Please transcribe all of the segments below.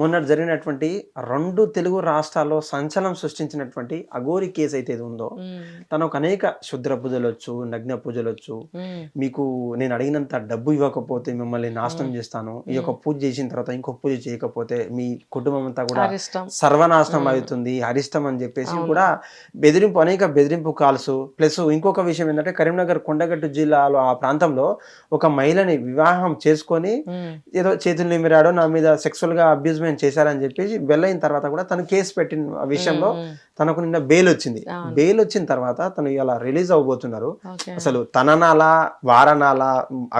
మొన్నటి జరిగినటువంటి రెండు తెలుగు రాష్ట్రాల్లో సంచలనం సృష్టించినటువంటి అఘోరి కేసు అయితే ఇది ఉందో ఉమ్, తను ఒక అనేక శుద్ర పూజలు వచ్చు నగ్న పూజలు వచ్చు ఉమ్, మీకు నేను అడిగినంత డబ్బు ఇవ్వకపోతే మిమ్మల్ని నాశనం చేస్తాను. ఈ యొక్క పూజ చేసిన తర్వాత ఇంకో పూజ చేయకపోతే మీ కుటుంబం అంతా కూడా సర్వనాశనం అవుతుంది అరిష్టం అని చెప్పేసి కూడా బెదిరింపు అనేక బెదిరింపు కాల్స్. ప్లస్ ఇంకొక విషయం ఏంటంటే కరీంనగర్ కొండగట్టు జిల్లాలో ఆ ప్రాంతంలో ఒక మహిళని వివాహం చేసుకొని ఏదో చేతులు నిమిరాడో నా మీద సెక్సువల్గా అబ్యూజ్మెంట్ చేశారని చెప్పేసి వెళ్ళైన తర్వాత కూడా తను కేసు పెట్టిన విషయంలో తనకు నిన్న బెయిల్ వచ్చింది. బెయిల్ వచ్చిన తర్వాత తను ఇలా రిలీజ్ అవ్వబోతున్నారు. అసలు తననాలా వారనాలా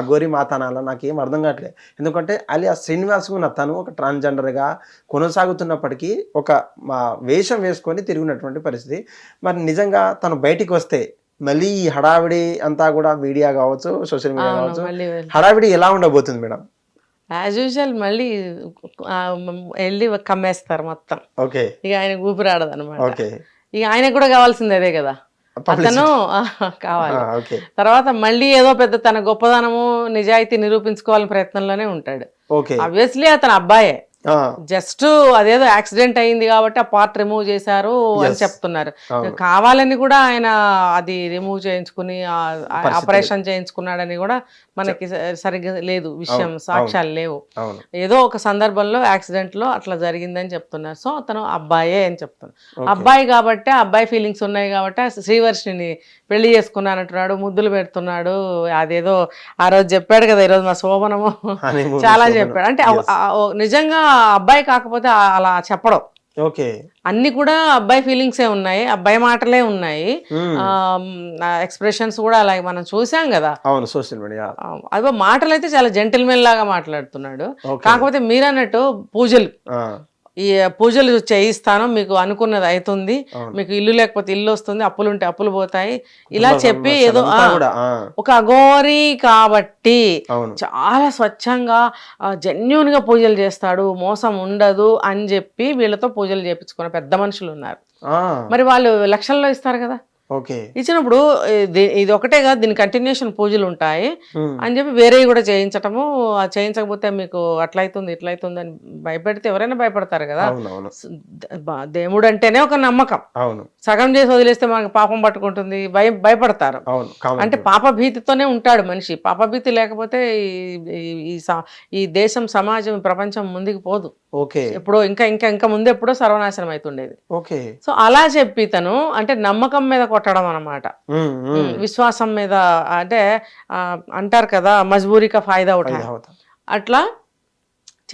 అగోరి మాతనాలా నాకు ఏం అర్థం కావట్లేదు. ఎందుకంటే అలియా శ్రీనివాస్ ఉన్న తను ఒక ట్రాన్స్జెండర్గా కొనసాగుతున్నప్పటికీ ఒక వేషం వేసుకొని తిరిగినటువంటి పరిస్థితి. మరి నిజంగా తను బయటికి వస్తే మళ్ళీ ఈ హడావిడి అంతా కూడా మీడియా కావచ్చు సోషల్ మీడియా కావచ్చు హడావిడి ఎలా ఉండబోతుంది మేడం? యాజ్ యూజువల్ మళ్ళీ ఆ, వెళ్ళి కమ్మేస్తారు మొత్తం. ఓకే. ఇక ఆయన ఊపిరాడదు అనమాట ఓకే. ఇక ఆయనకు కూడా కావాల్సింది అదే కదా. అతను కావాలి. తర్వాత మళ్ళీ ఏదో పెద్ద తన గొప్పదనము నిజాయితీ నిరూపించుకోవాలని ప్రయత్నంలోనే ఉంటాడు. ఆబ్వియస్లీ అతను అబ్బాయే. జస్ట్ అదేదో యాక్సిడెంట్ అయింది కాబట్టి ఆ పార్ట్ రిమూవ్ చేశారు అని. చెప్తున్నారు. కావాలని కూడా ఆయన అది రిమూవ్ చేయించుకుని ఆపరేషన్ చేయించుకున్నాడని కూడా మనకి సరిగ్గా లేదు విషయం సాక్ష్యాలు లేవు. ఏదో ఒక సందర్భంలో యాక్సిడెంట్లో అట్లా జరిగిందని చెప్తున్నారు. సో అతను అబ్బాయే అని చెప్తున్నారు. అబ్బాయి కాబట్టి అబ్బాయి ఫీలింగ్స్ ఉన్నాయి కాబట్టి శ్రీవర్షిని పెళ్ళి చేసుకున్నానంటున్నాడు ముద్దులు పెడుతున్నాడు అదేదో ఆ రోజు చెప్పాడు కదా ఈరోజు మా శోభనము చాలా. చెప్పాడు. అంటే నిజంగా అబ్బాయి కాకపోతే అలా చెప్పడం. ఓకే. అన్ని కూడా అబ్బాయి ఫీలింగ్సే ఉన్నాయి అబ్బాయి మాటలే ఉన్నాయి. ఎక్స్ప్రెషన్స్ కూడా అలాగే మనం చూసాం కదా. అవును సోషల్ మీడియా. అదో మాటలు అయితే చాలా జెంటిల్మెన్ లాగా మాట్లాడుతున్నాడు. కాకపోతే మీరన్నట్టు పూజలు. ఈ పూజలు చేయిస్తాను మీకు అనుకున్నది అవుతుంది. మీకు ఇల్లు లేకపోతే ఇల్లు వస్తుంది అప్పులు ఉంటే అప్పులు పోతాయి. ఇలా చెప్పి ఏదో ఒక అఘోరి కాబట్టి చాలా స్వచ్ఛంగా జెన్యున్గా పూజలు చేస్తాడు. మోసం ఉండదు అని చెప్పి వీళ్ళతో పూజలు చేపించుకున్న పెద్ద మనుషులు ఉన్నారు. మరి వాళ్ళు లక్షల్లో ఇస్తారు కదా? ఓకే. ఇచ్చినప్పుడు ఇది ఒకటే కాదు దీని కంటిన్యూషన్ పూజలు ఉంటాయి. అని చెప్పి వేరేవి కూడా చేయించటము ఆ చేయించకపోతే మీకు అట్లయితుంది ఇట్లయితుంది అని భయపెడితే ఎవరైనా భయపడతారు కదా. దేవుడు అంటేనే ఒక నమ్మకం. అవును. సగం చేసి వదిలేస్తే మనకు పాపం పట్టుకుంటుంది భయం భయపడతారు. అంటే పాప భీతితోనే ఉంటాడు మనిషి. పాప భీతి లేకపోతే ఈ- ఈ- దేశం సమాజం ప్రపంచం ముందుకు పోదు. ఓకే. ఎప్పుడో ఇంకా ఇంకా ఇంకా ముందు ఎప్పుడో సర్వనాశనం అవుతుండేది ఓకే. సో అలా చెప్పి తను అంటే నమ్మకం మీద కొట్టడం అనమాట. విశ్వాసం మీద అంటే అంటారు కదా మజ్బూరిక ఫాయిదా అవుతా. అట్లా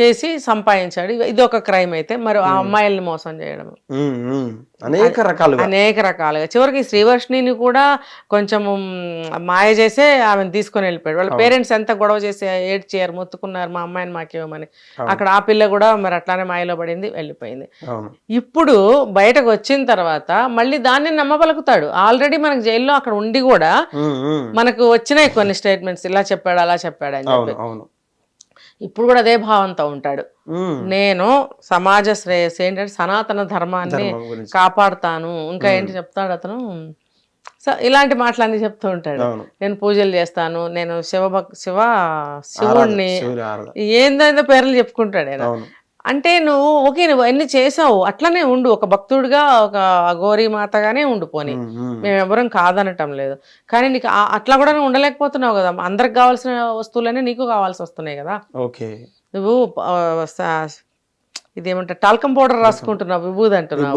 చేసి సంపాదించాడు. ఇది- ఒక క్రైమ్ అయితే. మరి ఆ అమ్మాయిల్ని మోసం చేయడం. అనేక రకాలుగా. అనేక రకాలుగా. చివరికి శ్రీవర్షిని కూడా కొంచెం మాయ చేసే ఆమెను తీసుకొని వెళ్ళిపోయాడు. వాళ్ళ పేరెంట్స్ ఎంత గొడవ చేసి ఏడ్చారు మొత్తుకున్నారు మా అమ్మాయిని మాకేమని అక్కడ ఆ పిల్ల కూడా మరి అట్లానే మాయలో పడింది వెళ్ళిపోయింది. ఇప్పుడు బయటకు వచ్చిన తర్వాత మళ్ళీ దాన్ని నమ్మబలుకుతాడు. ఆల్రెడీ మనకు జైల్లో అక్కడ ఉండి కూడా. మనకు వచ్చినాయి కొన్ని స్టేట్మెంట్స్. ఇలా చెప్పాడు అలా చెప్పాడు అని చెప్పి. ఇప్పుడు కూడా అదే భావంతో ఉంటాడు. నేను సమాజ శ్రేయస్ ఏంటంటే సనాతన ధర్మాన్ని కాపాడుతాను. ఇంకా ఏంటి చెప్తాడు అతను? ఇలాంటి మాటలన్నీ చెప్తూ ఉంటాడు. నేను పూజలు చేస్తాను. నేను శివభక్ శివ శివుణ్ణి. ఏందో పేర్లు చెప్పుకుంటాడు ఆయన. అంటే నువ్వు ఓకే నువ్వు అన్ని చేసావు. అట్లనే ఉండు. ఒక భక్తుడిగా ఒక అఘోరి మాతగానే ఉండు పోని. మ్మ్, ఎవరం కాదనటం లేదు. కానీ నీకు అట్లా కూడా నువ్వు ఉండలేకపోతున్నావు కదా. అందరికి కావాల్సిన వస్తువులన్నీ నీకు కావాల్సి వస్తున్నాయి కదా. ఓకే. నువ్వు ఇదేమంటారు టాల్కం పౌడర్ రాసుకుంటున్నావు విభూది అంటున్నావు.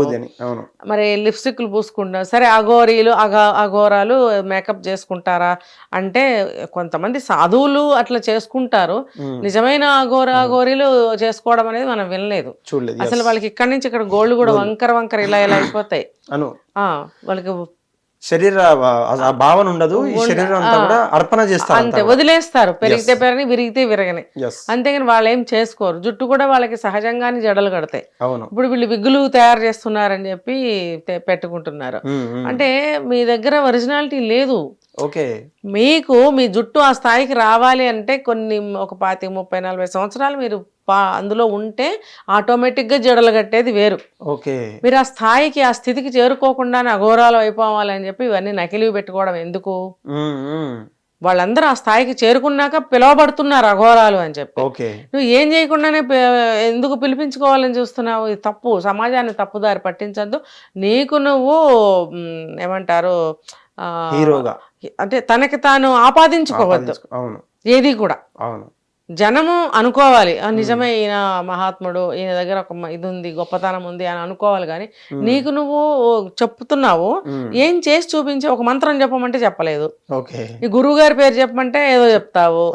అవును. మరి లిప్స్టిక్లు పూసుకుంటున్నావు సరే అఘోరీలు అగ అఘోరాలు మేకప్ చేసుకుంటారా అంటే కొంతమంది సాధువులు అట్లా చేసుకుంటారు. నిజమైన అఘోర అఘోరీలు చేసుకోవడం అనేది మనం వినలేదు. అసలు వాళ్ళకి ఇక్కడి నుంచి ఇక్కడ గోల్డ్ కూడా వంకర వంకర ఇలా ఇలా అయిపోతాయి. వాళ్ళకి శరీర ఆ భావన ఉండదు. ఈ శరీరం అంతా కూడా అర్పణ చేస్తారు అంతే వదిలేస్తారు. పెరిగితే పెరగని విరిగితే విరగని. అంతేగాని వాళ్ళు ఏం చేసుకోరు. జుట్టు కూడా వాళ్ళకి సహజంగానే జడలు కడతాయి. అవును. ఇప్పుడు వీళ్ళు విగ్గులు తయారు చేస్తున్నారని చెప్పి పెట్టుకుంటున్నారు. అంటే మీ దగ్గర ఒరిజినాలిటీ లేదు. ఓకే. మీకు మీ జుట్టు ఆ స్థాయికి రావాలి అంటే కొన్ని ఒక పాతి ముప్పై నలభై సంవత్సరాలు మీరు పా- అందులో ఉంటే ఆటోమేటిక్గా జడలు కట్టేది వేరు. ఓకే. మీరు ఆ స్థాయికి ఆ స్థితికి చేరుకోకుండానే అఘోరాలు అయిపోవాలి అని చెప్పి ఇవన్నీ నకిలీవి పెట్టుకోవడం ఎందుకు. వాళ్ళందరూ ఆ స్థాయికి చేరుకున్నాక పిలువబడుతున్నారు అఘోరాలు అని చెప్పి. ఓకే. నువ్వు ఏం చేయకుండానే ఎందుకు పిలిపించుకోవాలని చూస్తున్నావు? ఇది తప్పు. సమాజాన్ని తప్పుదారి పట్టించద్దు. నీకు నువ్వు ఏమంటారు హీరోగా. అంటే తనకి తాను ఆపాదించుకోవద్దు. అవును. ఏది కూడా. అవును. జనము అనుకోవాలి. "ఆ, నిజమే ఈయన మహాత్ముడు ఈయన దగ్గర ఒక ఇది ఉంది గొప్పతనం ఉంది అని అనుకోవాలి కానీ నీకు నువ్వు చెప్తున్నావు. ఏం చేసి చూపించి ఒక మంత్రం చెప్పమంటే చెప్పలేదు. ఈ గురువు గారి పేరు చెప్పమంటే ఏదో చెప్తావు.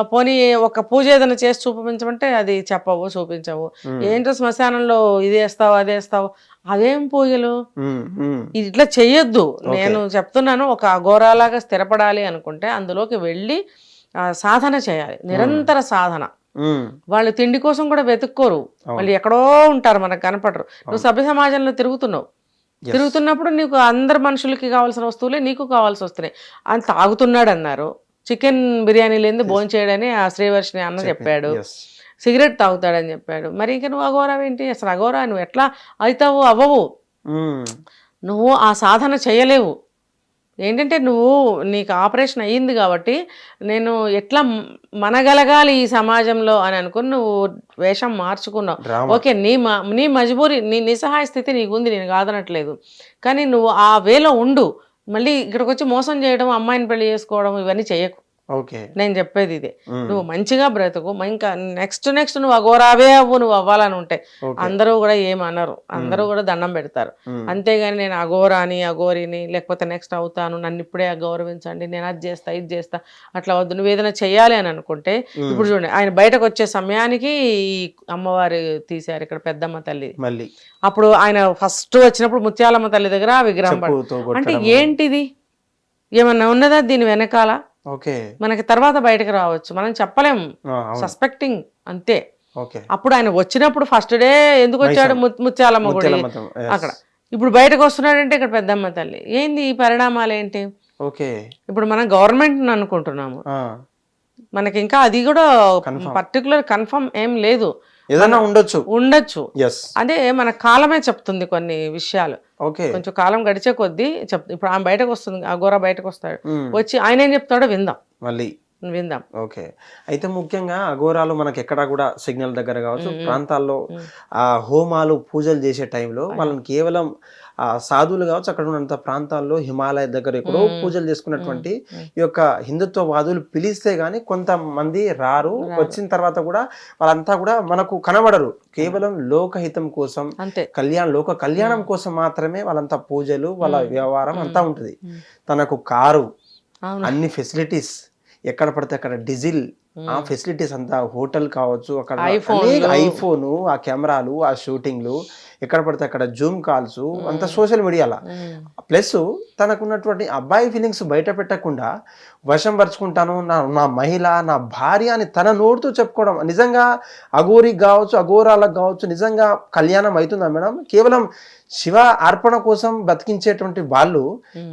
పోనీ ఒక పూజ ఏదైనా చేసి చూపించమంటే అది చెప్పవు చూపించవు. ఏంటో శ్మశానంలో ఇది వేస్తావు అది వేస్తావు. అదేం పూజలు? ఇట్లా చెయ్యొద్దు. నేను చెప్తున్నాను ఒక అఘోరాలాగా స్థిరపడాలి అనుకుంటే అందులోకి వెళ్ళి సాధన చేయాలి. నిరంతర సాధన. వాళ్ళు తిండి కోసం కూడా వెతుక్కోరు. వాళ్ళు ఎక్కడో ఉంటారు మనకు కనపడరు. నువ్వు సభ్య సమాజంలో తిరుగుతున్నావు. తిరుగుతున్నప్పుడు నీకు అందరు మనుషులకి కావాల్సిన వస్తువులే నీకు కావాల్సి వస్తున్నాయి. అని తాగుతున్నాడు అన్నారు. చికెన్ బిర్యానీ లేని భోజనం చేయడని ఆ శ్రీవర్షిని అన్న చెప్పాడు. సిగరెట్ తాగుతాడని చెప్పాడు. మరి ఇంక నువ్వు అఘోరా ఏంటి? అసలు అఘోరా నువ్వు ఎట్లా అవుతావు అవ్వవు. నువ్వు ఆ సాధన చేయలేవు. ఏంటంటే నువ్వు నీకు ఆపరేషన్ అయ్యింది కాబట్టి నేను ఎట్లా మనగలగాలి ఈ సమాజంలో అని అనుకుని నువ్వు వేషం మార్చుకున్నావు. ఓకే నీ మా నీ మజబూరి నీ నిస్సహాయ స్థితి నీకు ఉంది నేను కాదనట్లేదు. కానీ నువ్వు ఆ వేలో ఉండు. మళ్ళీ ఇక్కడికి వచ్చి మోసం చేయడం అమ్మాయిని పెళ్ళి చేసుకోవడం ఇవన్నీ చేయకు. ఓకే. నేను చెప్పేది ఇదే. నువ్వు మంచిగా బ్రతుకు ఇంకా నెక్స్ట్ నెక్స్ట్ నువ్వు అఘోరావే అవ్వు నువ్వు అవ్వాలని ఉంటే ఓకే. అందరూ కూడా ఏమనరు. అందరూ కూడా దండం పెడతారు. అంతేగాని నేను అఘోరాని అఘోరిని లేకపోతే నెక్స్ట్ అవుతాను నన్ను ఇప్పుడే గౌరవించండి నేను అది చేస్తా ఇది చేస్తా అట్లా వద్దు. నువ్వు ఏదైనా చెయ్యాలి అని అనుకుంటే ఇప్పుడు చూడండి ఆయన బయటకు వచ్చే సమయానికి ఈ అమ్మవారు తీశారు ఇక్కడ పెద్దమ్మ తల్లి. మళ్ళీ. అప్పుడు ఆయన ఫస్ట్ వచ్చినప్పుడు ముత్యాలమ్మ తల్లి దగ్గర ఆ విగ్రహం అంటే ఏంటిది? ఏమన్నా ఉన్నదా దీని వెనకాల? ఓకే. మనకి తర్వాత బయటకు రావచ్చు. మనం అవును. సస్పెక్టింగ్ అంతే. అప్పుడు ఆయన వచ్చినప్పుడు ఫస్ట్ డే ఎందుకు వచ్చాడు? ముత్యాలమ్మ గుడి. అక్కడ. ఇప్పుడు బయటకు వస్తున్నాడంటే ఇక్కడ పెద్దమ్మ తల్లి. ఏంది ఈ పరిణామాలు ఏంటి ఓకే. ఇప్పుడు మనం గవర్నమెంట్ అనుకుంటున్నాము. మనకి ఇంకా అది కూడా పర్టికులర్ కన్ఫర్మ్ ఏం లేదు. ఏదైనా ఉండొచ్చు. ఉండొచ్చు. ఎస్ అదే మన కాలమే చెప్తుంది కొన్ని విషయాలు. ఓకే. కొంచెం కాలం గడిచే కొద్దీ చెప్ ఇప్పుడు ఆమె బయటకు వస్తుంది ఆ గోర బయటకు వస్తాడు. వచ్చి ఆయన ఏం చెప్తాడో విందాం. మళ్ళీ. విందాం. ఓకే. అయితే ముఖ్యంగా అఘోరాలు మనకి ఎక్కడ కూడా సిగ్నల్ దగ్గర కావచ్చు. ప్రాంతాల్లో ఆ హోమాలు పూజలు చేసే టైంలో వాళ్ళని కేవలం ఆ సాధువులు కావచ్చు అక్కడ ఉన్నంత ప్రాంతాల్లో హిమాలయ దగ్గర ఎక్కడో పూజలు చేసుకున్నటువంటి ఈ యొక్క హిందుత్వవాదులు పిలిస్తే గాని కొంతమంది రారు. వచ్చిన తర్వాత కూడా వాళ్ళంతా కూడా మనకు కనబడరు. కేవలం లోకహితం కోసం కళ్యాణ్ లోక కళ్యాణం కోసం మాత్రమే వాళ్ళంతా పూజలు వాళ్ళ వ్యవహారం అంతా ఉంటుంది. తనకు కారు అన్ని ఫెసిలిటీస్ ఎక్కడ పడితే అక్కడ డీజిల్ ఆ ఫెసిలిటీస్ అంతా హోటల్ కావచ్చు అక్కడ ఐఫోన్ ఆ కెమెరాలు ఆ షూటింగ్లు ఎక్కడ పడితే అక్కడ జూమ్ కాల్స్ అంతా సోషల్ మీడియాలో. ప్లస్ తనకున్నటువంటి అబ్బాయి ఫీలింగ్స్ బయట పెట్టకుండా వశం పరుచుకుంటాను నా నా మహిళ నా భార్య అని తన నోడుతూ చెప్పుకోవడం. నిజంగా అఘోరికి కావచ్చు అఘోరాలకు కావచ్చు నిజంగా కళ్యాణం అవుతుందా మేడం? కేవలం శివ అర్పణ కోసం బతికించేటువంటి వాళ్ళు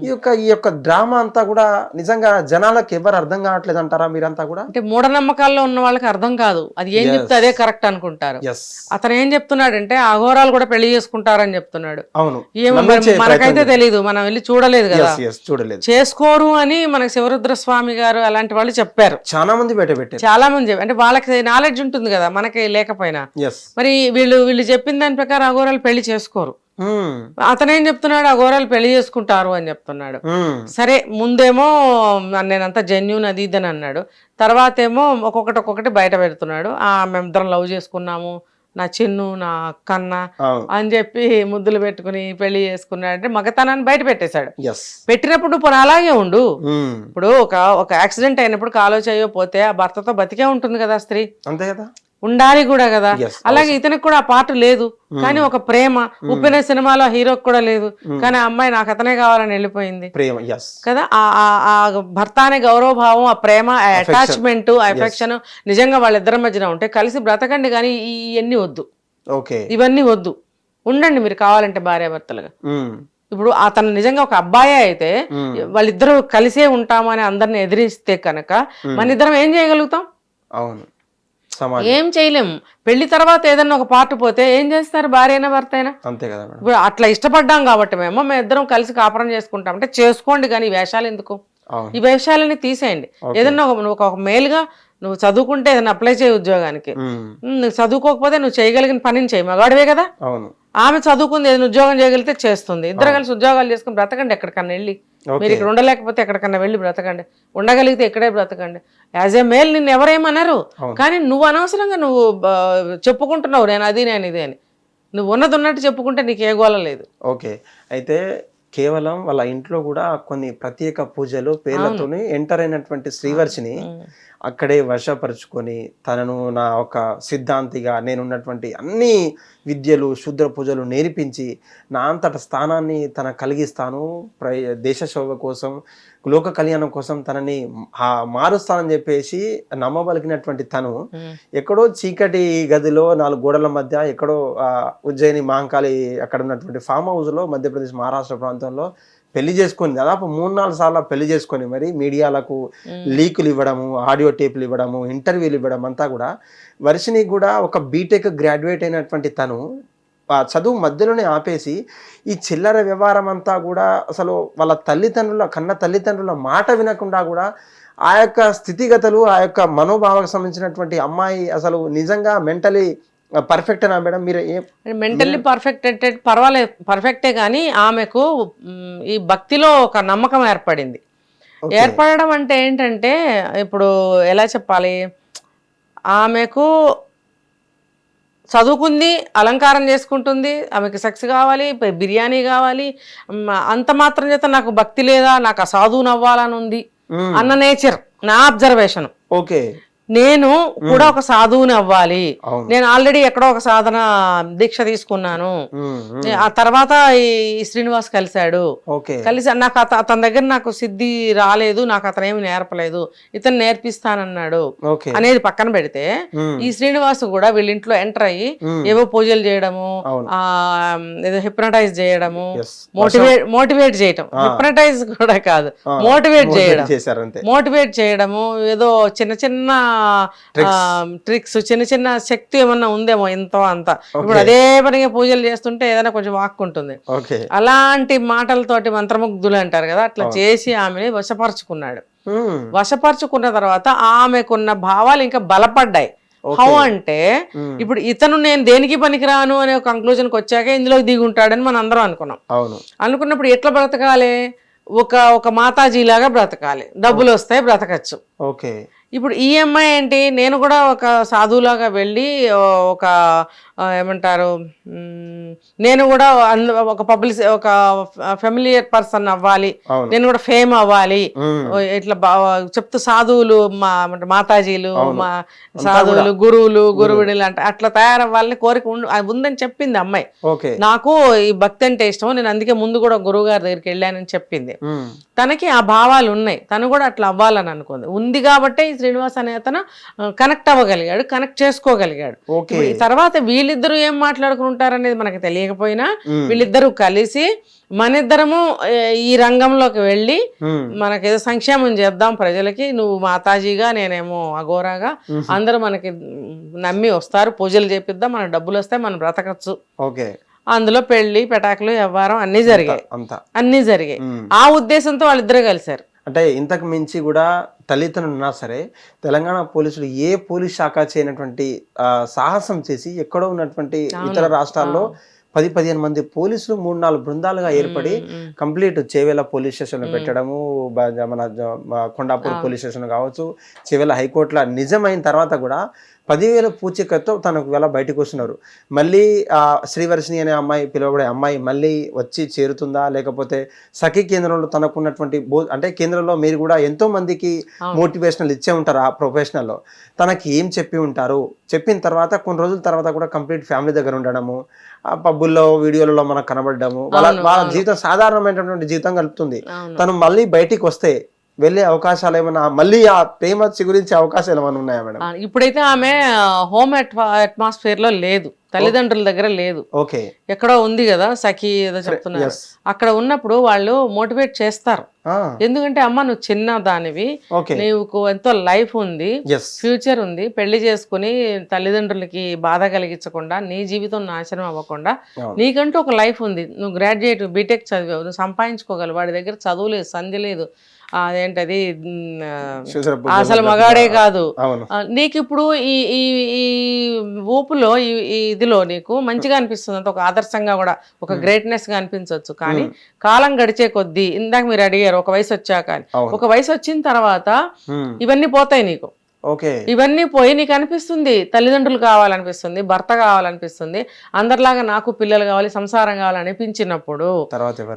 ఈ యొక్క ఈ యొక్క డ్రామా అంతా కూడా నిజంగా జనాలకు ఎవరు అర్థం కావట్లేదు అంటారా మీరంతా కూడా? అంటే మూఢనమ్మకాల్లో ఉన్న వాళ్ళకి అర్థం కాదు. అది ఏం చెప్తే అదే కరెక్ట్ అనుకుంటారు. అతను ఏం చెప్తున్నాడంటే అఘోరాలు కూడా పెళ్ళి చేసుకుంటారని చెప్తున్నాడు. అవును. మనకైతే తెలియదు మనం వెళ్ళి చూడలేదు కదా. చూడలేదు. చేసుకోరు అని మనకి శివరుద్ర స్వామి గారు అలాంటి వాళ్ళు చెప్పారు. చాలా మంది బయట పెట్టారు. చాలా మంది. అంటే వాళ్ళకి నాలెడ్జ్ ఉంటుంది కదా మనకి లేకపోయినా. మరి వీళ్ళు వీళ్ళు చెప్పిన దాని ప్రకారం అఘోరాలు పెళ్ళి చేసుకోరు. అతను చెప్తున్నాడు? అఘోరాలు పెళ్ళి చేసుకుంటారు అని చెప్తున్నాడు. సరే ముందేమో నేనంతా జెన్యున్ అది ఇది అని అన్నాడు. తర్వాత ఏమో ఒక్కొక్కటి ఒక్కొక్కటి బయట పెడుతున్నాడు. ఆ మేమిద్దరం లవ్ చేసుకున్నాము. నా చిన్ను నా కన్న అని చెప్పి ముద్దులు పెట్టుకుని పెళ్ళి చేసుకున్నాడు అంటే మగతనాన్ని బయట పెట్టేశాడు. పెట్టినప్పుడు ఇప్పుడు అలాగే ఉండు. ఇప్పుడు ఒక ఒక యాక్సిడెంట్ అయినప్పుడు కాలో చేయో పోతే ఆ భర్తతో బతికే ఉంటుంది కదా స్త్రీ. అంతే కదా? ఉండాలి కూడా కదా. అలాగే ఇతనికి కూడా ఆ పాటు లేదు. కానీ ఒక ప్రేమ. ఉప్పిన సినిమాలో హీరోకి కూడా లేదు. కానీ ఆ అమ్మాయి నాకు అతనే కావాలని వెళ్ళిపోయింది. ప్రేమ కదా? ఆ భర్త అనే గౌరవభావం ఆ ప్రేమ ఆ అటాచ్మెంట్ ఆ ఎఫెక్షన్ నిజంగా వాళ్ళిద్దరి మధ్యన ఉంటే కలిసి బ్రతకండి కానీ ఇవన్నీ వద్దు. ఓకే. ఇవన్నీ వద్దు. ఉండండి మీరు కావాలంటే భార్యాభర్తలుగా. ఇప్పుడు అతను నిజంగా ఒక అబ్బాయి అయితే వాళ్ళిద్దరూ కలిసే ఉంటామని అందరిని ఎదిరిస్తే కనుక మన ఇద్దరం ఏం చేయగలుగుతాం? అవును. ఏం చేయలేం. పెళ్ళి తర్వాత ఏదన్నా ఒక పార్ట్ పోతే ఏం చేస్తారు భార్య అయినా భర్త అయినా అంతే కదా ఇప్పుడు అట్లా ఇష్టపడ్డాం కాబట్టి మేము మేము ఇద్దరం కలిసి కాపురం చేసుకుంటాం. అంటే చేసుకోండి కానీ వేషాలు ఎందుకు? ఈ విషయాలని తీసేయండి. ఏదన్నా ఒక నువ్వు ఒక మేలుగా నువ్వు చదువుకుంటే ఏదైనా అప్లై చేయ ఉద్యోగానికి. నువ్వు చదువుకోకపోతే నువ్వు చేయగలిగిన పనిని చేయి. మగాడివే కదా? ఆమె చదువుకుంది ఏదైనా ఉద్యోగం చేయగలిగితే చేస్తుంది. ఇద్దరు కలిసి ఉద్యోగాలు చేసుకుని బ్రతకండి ఎక్కడికన్నా వెళ్ళి. మీరు ఇక్కడ ఉండలేకపోతే ఎక్కడికన్నా వెళ్ళి బ్రతకండి. ఉండగలిగితే ఇక్కడే బ్రతకండి. యాజ్ ఏ మేల్ నిన్ను ఎవరేమన్నారు. కానీ నువ్వు అనవసరంగా నువ్వు చెప్పుకుంటున్నావు నేను అది నేను ఇది అని. నువ్వు ఉన్నది ఉన్నట్టు చెప్పుకుంటే నీకు ఏ గోల లేదు. ఓకే. అయితే కేవలం వాళ్ళ ఇంట్లో కూడా కొన్ని ప్రత్యేక పూజలు పేర్లతోని ఎంటర్ అయినటువంటి శ్రీవర్షిని అక్కడే వశపరుచుకొని తనను నా ఒక సిద్ధాంతిగా నేనున్నటువంటి అన్ని విద్యలు శుద్ర పూజలు నేర్పించి నా అంతట స్థానాన్ని తన కలిగిస్తాను ప్ర దేశ శోభ కోసం లోక కళ్యాణం కోసం తనని ఆ మారుస్తానని చెప్పేసి నమ్మబలికినటువంటి తను. ఎక్కడో చీకటి గదిలో నాలుగు గోడల మధ్య ఎక్కడో ఉజ్జయిని మహంకాళి అక్కడ ఉన్నటువంటి ఫామ్ హౌస్లో మధ్యప్రదేశ్ మహారాష్ట్ర ప్రాంతంలో పెళ్ళి చేసుకొని దాదాపు మూడు నాలుగు సార్లు పెళ్ళి చేసుకొని మరి మీడియాలకు లీకులు ఇవ్వడము ఆడియో టేపులు ఇవ్వడము ఇంటర్వ్యూలు ఇవ్వడం అంతా కూడా వర్షిని కూడా ఒక బీటెక్ గ్రాడ్యుయేట్ అయినటువంటి తను ఆ చదువు మధ్యలోనే ఆపేసి ఈ చిల్లర వ్యవహారం అంతా కూడా అసలు వాళ్ళ తల్లిదండ్రుల కన్న తల్లిదండ్రుల మాట వినకుండా కూడా ఆ యొక్క స్థితిగతులు ఆ యొక్క మనోభావాలకు సంబంధించినటువంటి అమ్మాయి అసలు నిజంగా మెంటలీ పర్ఫెక్ట్ నా మేడం? మీరు మెంటల్లీ పర్ఫెక్ట్ అంటే పర్వాలేదు. పర్ఫెక్టే కానీ ఆమెకు ఈ భక్తిలో ఒక నమ్మకం ఏర్పడింది. ఏర్పడడం అంటే ఏంటంటే ఇప్పుడు ఎలా చెప్పాలి? ఆమెకు చదువుకుంది అలంకారం చేసుకుంటుంది ఆమెకి సెక్స్ కావాలి బిర్యానీ కావాలి అంత మాత్రం చేత నాకు భక్తి లేదా నాకు ఆ సాధువు నవ్వాలని ఉంది. అన్న నేచర్ నా అబ్జర్వేషన్ ఓకే. నేను కూడా ఒక సాధువుని అవ్వాలి. నేను ఆల్రెడీ ఎక్కడో ఒక సాధన దీక్ష తీసుకున్నాను. ఆ తర్వాత ఈ శ్రీనివాస్ కలిశాడు. కలిసి నాకు అతని దగ్గర నాకు సిద్ధి రాలేదు నాకు అతను ఏమి నేర్పలేదు. ఇతను నేర్పిస్తానన్నాడు అనేది పక్కన పెడితే. ఈ శ్రీనివాస్ కూడా వీళ్ళ ఇంట్లో ఎంటర్ అయ్యి. ఏవో పూజలు చేయడము. ఆ ఏదో హిప్నటైజ్ చేయడము. మోటివేట్ మోటివేట్ చేయటం. హిప్నటైజ్ కూడా కాదు. మోటివేట్ చేయడం. మోటివేట్ చేయడము ఏదో చిన్న చిన్న ట్రిక్స్ చిన్న చిన్న శక్తి ఏమన్నా ఉందేమో ఎంతో అంత. ఇప్పుడు అదే పనిగా పూజలు చేస్తుంటే ఏదైనా కొంచెం వాక్కుంటుంది. ఓకే అలాంటి మాటలతోటి మంత్రముగ్ధులు అంటారు కదా అట్లా చేసి ఆమెని వశపరుచుకున్నాడు. మ్మ్. వశపరుచుకున్న తర్వాత ఆమెకున్న భావాలు ఇంకా బలపడ్డాయి. హౌ అంటే మ్మ్. ఇప్పుడు ఇతను నేను దేనికి పనికిరాను అనే కంక్లూజన్కి వచ్చాక ఇందులో దిగి ఉంటాడని మనం అందరం అనుకున్నాం. అవును. అనుకున్నప్పుడు ఎట్లా బ్రతకాలి? ఒక ఒక మాతాజీలాగా బ్రతకాలి. డబ్బులు వస్తాయి బ్రతకచ్చు. ఓకే ఇప్పుడు ఈఎంఐ ఏంటి నేను కూడా ఒక సాధువులాగా వెళ్ళి ఒక ఏమంటారు నేను కూడా ఒక పబ్లిసి ఒక ఫెమిలియర్ పర్సన్ అవ్వాలి. నేను కూడా ఫేమ్ అవ్వాలి. ఇట్లా చెప్తూ సాధువులు మా మాతాజీలు. మా సాధువులు గురువులు గురువుని అంటే అట్లా తయారవ్వాలని కోరిక ఉందని చెప్పింది అమ్మాయి. నాకు ఈ భక్తి అంటే ఇష్టం నేను అందుకే ముందు కూడా గురువు గారి దగ్గరికి వెళ్ళానని చెప్పింది. తనకి ఆ భావాలు ఉన్నాయి. తను కూడా అట్లా అవ్వాలని అనుకుంది. ఉంది కాబట్టే శ్రీనివాస్ అనే అతను కనెక్ట్ అవ్వగలిగాడు కనెక్ట్ చేసుకోగలిగాడు. తర్వాత వీళ్ళిద్దరూ ఏం మాట్లాడుకుని ఉంటారనేది మనకు తెలియకపోయినా. వీళ్ళిద్దరూ కలిసి మన ఇద్దరము ఈ రంగంలోకి వెళ్ళి మ్మ్. మనకేదో సంక్షేమం చేద్దాం ప్రజలకి నువ్వు మాతాజీగా నేనేమో అఘోరాగా అందరూ మనకి నమ్మి వస్తారు పూజలు చేపిద్దాం మన డబ్బులు వస్తాయి మనం బ్రతకచ్చు. ఓకే. అందులో పెళ్ళి పెటాకులు వ్యవహారం అన్నీ జరిగాయి. అన్నీ జరిగాయి. ఆ ఉద్దేశంతో వాళ్ళిద్దరూ కలిశారు. అంటే ఇంతకు మించి కూడా తల్లిదండ్రులు ఉన్నా సరే తెలంగాణ పోలీసులు ఏ పోలీస్ శాఖ చేయనటువంటి సాహసం చేసి ఎక్కడో ఉన్నటువంటి ఇతర రాష్ట్రాల్లో పది పదిహేను మంది పోలీసులు మూడు నాలుగు బృందాలుగా ఏర్పడి కంప్లీట్ చేవేల పోలీస్ స్టేషన్ పెట్టడము మన కొండాపూర్ పోలీస్ స్టేషన్ కావచ్చు చేవేల హైకోర్టులో నిజమైన తర్వాత కూడా పదివేల పూచికతో తనకు వేళ బయటకు వస్తున్నారు. మళ్ళీ ఆ శ్రీవర్షిణి అనే అమ్మాయి పిలువబడే అమ్మాయి మళ్ళీ వచ్చి చేరుతుందా? లేకపోతే సఖీ కేంద్రంలో తనకున్నటువంటి బో అంటే కేంద్రంలో మీరు కూడా ఎంతో మందికి మోటివేషనల్ ఇచ్చే ఉంటారు ఆ ప్రొఫెషనల్లో. తనకి ఏం చెప్పి ఉంటారు? చెప్పిన తర్వాత కొన్ని రోజుల తర్వాత కూడా కంప్లీట్ ఫ్యామిలీ దగ్గర ఉండడము ఆ పబ్బుల్లో వీడియోలలో మనకు కనబడడము వాళ్ళ వాళ్ళ జీవితం సాధారణమైనటువంటి జీవితం అవును. తను మళ్ళీ బయటికి వస్తే వెళ్ళే అవకాశాలు ఏమైనా మళ్ళీ ఆ ప్రేమ గురించి అవకాశాలు ఏమైనా ఉన్నాయా మేడం? ఇప్పుడైతే ఆమె హోమ్ అట్మాస్ఫియర్లో లేదు. తల్లిదండ్రుల దగ్గర లేదు. ఓకే. ఎక్కడో ఉంది కదా సఖీ ఏదో చెప్తున్నారు. అక్కడ ఉన్నప్పుడు వాళ్ళు మోటివేట్ చేస్తారు. ఎందుకంటే అమ్మ నువ్వు చిన్న దానివి నీకు ఎంతో లైఫ్ ఉంది. ఫ్యూచర్ ఉంది. పెళ్ళి చేసుకుని తల్లిదండ్రులకి బాధ కలిగించకుండా నీ జీవితం నాశనం అవ్వకుండా. నీకంటూ ఒక లైఫ్ ఉంది. నువ్వు గ్రాడ్యుయేట్ బీటెక్ చదివావు. నువ్వు సంపాదించుకోగలవు. వాడి దగ్గర చదువు లేదు సంధి లేదు. అదేంటది? అసలు మగాడే కాదు. నీకు ఇప్పుడు ఈ ఈ ఊపులో ఈ ఇదిలో నీకు మంచిగా అనిపిస్తుంది. అంత ఒక ఆదర్శంగా కూడా ఒక గ్రేట్నెస్గా అనిపించవచ్చు కానీ కాలం గడిచే కొద్దీ ఇందాక మీరు అడిగారు ఒక వయసు వచ్చాక. ఒక వయసు వచ్చిన తర్వాత ఇవన్నీ పోతాయి నీకు. ఇవన్నీ పోయి నీకు అనిపిస్తుంది. తల్లిదండ్రులు కావాలనిపిస్తుంది భర్త కావాలనిపిస్తుంది అందరిలాగా నాకు పిల్లలు కావాలి సంసారం కావాలనిపించినప్పుడు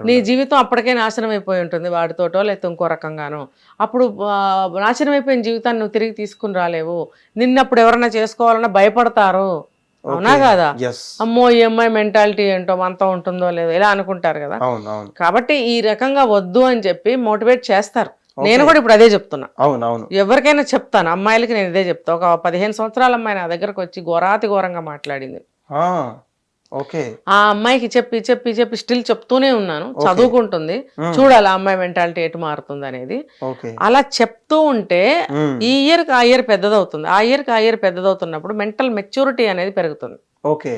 నీ జీవితం అప్పటికే నాశనం అయిపోయి ఉంటుంది వాడితోటో లేకపోతే ఇంకో రకంగానో. అప్పుడు నాశనం అయిపోయిన జీవితాన్ని నువ్వు తిరిగి తీసుకుని రాలేవు. నిన్నప్పుడు ఎవరన్నా చేసుకోవాలన్నా భయపడతారు. అవునా కాదా? అమ్మో ఈ అమ్మాయి మెంటాలిటీ ఏంటో మనతో ఉంటుందో లేదో ఇలా అనుకుంటారు కదా. కాబట్టి ఈ రకంగా వద్దు అని చెప్పి మోటివేట్ చేస్తారు. నేను కూడా ఇప్పుడు అదే చెప్తున్నా. అవును అవును. ఎవరికైనా చెప్తాను అమ్మాయిలకి నేను ఇదే చెప్తా. ఒక పదిహేను సంవత్సరాల అమ్మాయి నా దగ్గరకు వచ్చి ఘోరాతి ఘోరంగా మాట్లాడింది. ఆ, ఓకే. ఆ అమ్మాయికి చెప్పి చెప్పి చెప్పి స్టిల్ చెప్తూనే ఉన్నాను. చదువుకుంటుంది. చూడాలి ఆ అమ్మాయి మెంటాలిటీ ఎటు మారుతుంది అనేది. అలా చెప్తూ ఉంటే ఈ ఇయర్కి ఆ ఇయర్ పెద్దదవుతుంది. ఆ ఇయర్కి ఆ ఇయర్ పెద్దదవుతున్నప్పుడు మెంటల్ మెచ్యూరిటీ అనేది పెరుగుతుంది. ఓకే.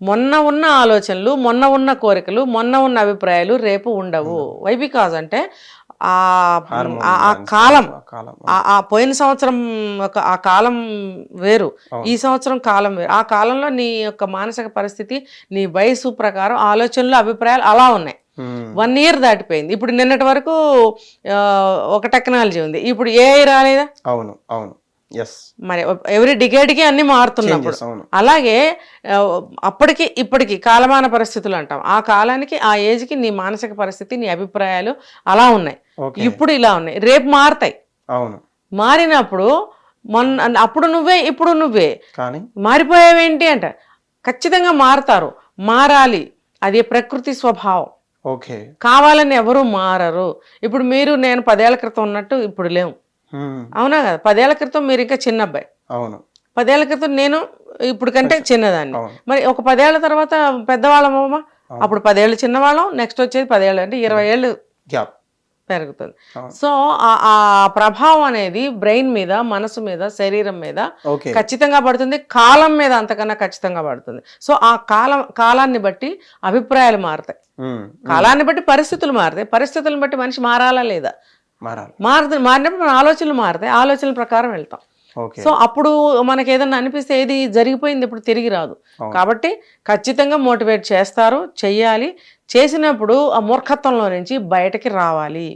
మొన్న ఉన్న ఆలోచనలు మొన్న ఉన్న కోరికలు మొన్న ఉన్న అభిప్రాయాలు రేపు ఉండవు. వై బికాజ్ అంటే ఆ కాలం ఆ పోయిన సంవత్సరం ఒక- ఆ కాలం వేరు. ఈ సంవత్సరం కాలం వేరు. ఆ కాలంలో నీ యొక్క మానసిక పరిస్థితి నీ వయసు ప్రకారం ఆలోచనలు అభిప్రాయాలు అలా ఉన్నాయి. వన్ ఇయర్ దాటిపోయింది. ఇప్పుడు నిన్నటి వరకు ఒక టెక్నాలజీ ఉంది. ఇప్పుడు ఏ రాలేదా? అవును అవును. మరి ఎవరి డికేడ్కి అన్ని మారుతున్నప్పుడు. అలాగే అప్పటికి ఇప్పటికి కాలమాన పరిస్థితులు అంటాం. ఆ కాలానికి ఆ ఏజ్కి నీ మానసిక పరిస్థితి నీ అభిప్రాయాలు అలా ఉన్నాయి. ఇప్పుడు ఇలా ఉన్నాయి. రేపు మారుతాయి. అవును. మారినప్పుడు మొన్న అప్పుడు నువ్వే ఇప్పుడు నువ్వే. కానీ? మారిపోయావేంటి అంట ఖచ్చితంగా మారుతారు. మారాలి. అది ప్రకృతి స్వభావం. ఓకే. కావాలని ఎవరు మారరు. ఇప్పుడు మీరు నేను పదేళ్ళ క్రితం ఉన్నట్టు ఇప్పుడు లేవు. ఉమ్, అవునా కదా? పదేళ్ళ క్రితం మీరు ఇంకా చిన్న అబ్బాయి అవును. పదేళ్ళ క్రితం నేను ఇప్పుడు కంటే చిన్నదాన్ని. మరి ఒక పదేళ్ళ తర్వాత పెద్దవాళ్ళమమ్మా అప్పుడు పదేళ్ళు చిన్నవాళ్ళం నెక్స్ట్ వచ్చేది పదేళ్ళు అంటే ఇరవై ఏళ్ళు గ్యాప్. పెరుగుతుంది. సో ఆ- ప్రభావం అనేది బ్రెయిన్ మీద మనసు మీద శరీరం మీద ఖచ్చితంగా పడుతుంది. కాలం మీద అంతకన్నా ఖచ్చితంగా పడుతుంది. సో ఆ కాలం కాలాన్ని బట్టి అభిప్రాయాలు మారుతాయి. కాలాన్ని బట్టి పరిస్థితులు మారుతాయి. పరిస్థితులను బట్టి మనిషి మారాలా లేదా? మారాలి. మారుతు మారినప్పుడు మన ఆలోచనలు మారుతాయి. ఆలోచనల ప్రకారం వెళ్తాం. సో అప్పుడు మనకి ఏదన్నా అనిపిస్తే ఏది జరిగిపోయింది ఇప్పుడు తిరిగి రాదు. కాబట్టి ఖచ్చితంగా మోటివేట్ చేస్తారు చెయ్యాలి. చేసినప్పుడు ఆ మూర్ఖత్వంలో నుంచి బయటకి రావాలి.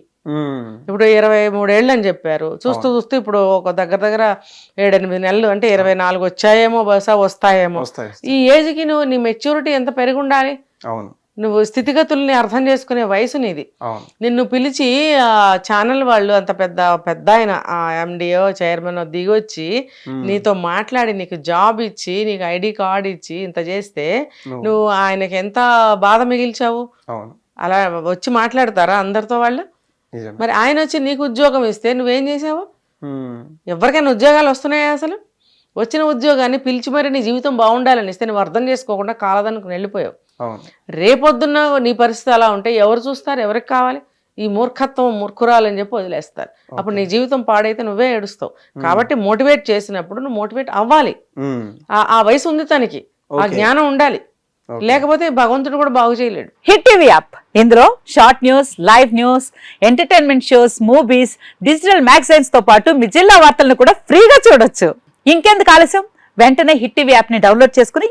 ఇప్పుడు ఇరవై మూడేళ్ళు అని చెప్పారు. చూస్తూ చూస్తూ ఇప్పుడు ఒక దగ్గర దగ్గర ఏడెనిమిది నెలలు అంటే ఇరవై నాలుగు వచ్చాయేమో బహుశా వస్తాయేమో. వస్తాయి ఈ ఏజ్కి నువ్వు నీ మెచ్యూరిటీ ఎంత పెరిగి ఉండాలి? అవును. నువ్వు స్థితిగతుల్ని అర్థం చేసుకునే వయసు నీది. నిన్ను పిలిచి ఆ ఛానల్ వాళ్ళు అంత పెద్ద పెద్ద ఆయన ఆ ఎండిఓ చైర్మన్ దిగొచ్చి నీతో మాట్లాడి నీకు జాబ్ ఇచ్చి నీకు ఐడి కార్డ్ ఇచ్చి ఇంత చేస్తే నువ్వు. ఆయనకి ఎంత బాధ మిగిల్చావు? అలా వచ్చి మాట్లాడతారా అందరితో వాళ్ళు? మరి ఆయన వచ్చి నీకు ఉద్యోగం ఇస్తే నువ్వేం చేసావు? ఎవరికైనా ఉద్యోగాలు వస్తున్నాయా అసలు? వచ్చిన ఉద్యోగాన్ని పిలిచి మరి నీ జీవితం బాగుండాలని ఇస్తే నువ్వు అర్థం చేసుకోకుండా కాలదనుకుని వెళ్ళిపోయావు. రేపొద్దున్న నీ పరిస్థితి అలా ఉంటే ఎవరు చూస్తారు? ఎవరికి కావాలి? ఈ మూర్ఖత్వం మూర్ఖురాలు అని చెప్పి వదిలేస్తారు. అప్పుడు నీ జీవితం పాడైతే నువ్వే ఏడుస్తావు. కాబట్టి మోటివేట్ చేసినప్పుడు నువ్వు మోటివేట్ అవ్వాలి. ఆ- వయసు ఉంది తనకి. ఆ. జ్ఞానం ఉండాలి. లేకపోతే భగవంతుడు కూడా బాగు చేయలేడు. Hit TV app. ఇందులో short news live news entertainment shows movies digital మ్యాగజైన్స్తో పాటు మీ జిల్లా వార్తలను కూడా ఫ్రీగా చూడొచ్చు. ఇంకెందుకు ఆలస్యం? వెంటనే హిట్ టీవీ యాప్ని డౌన్లోడ్ చేసుకుని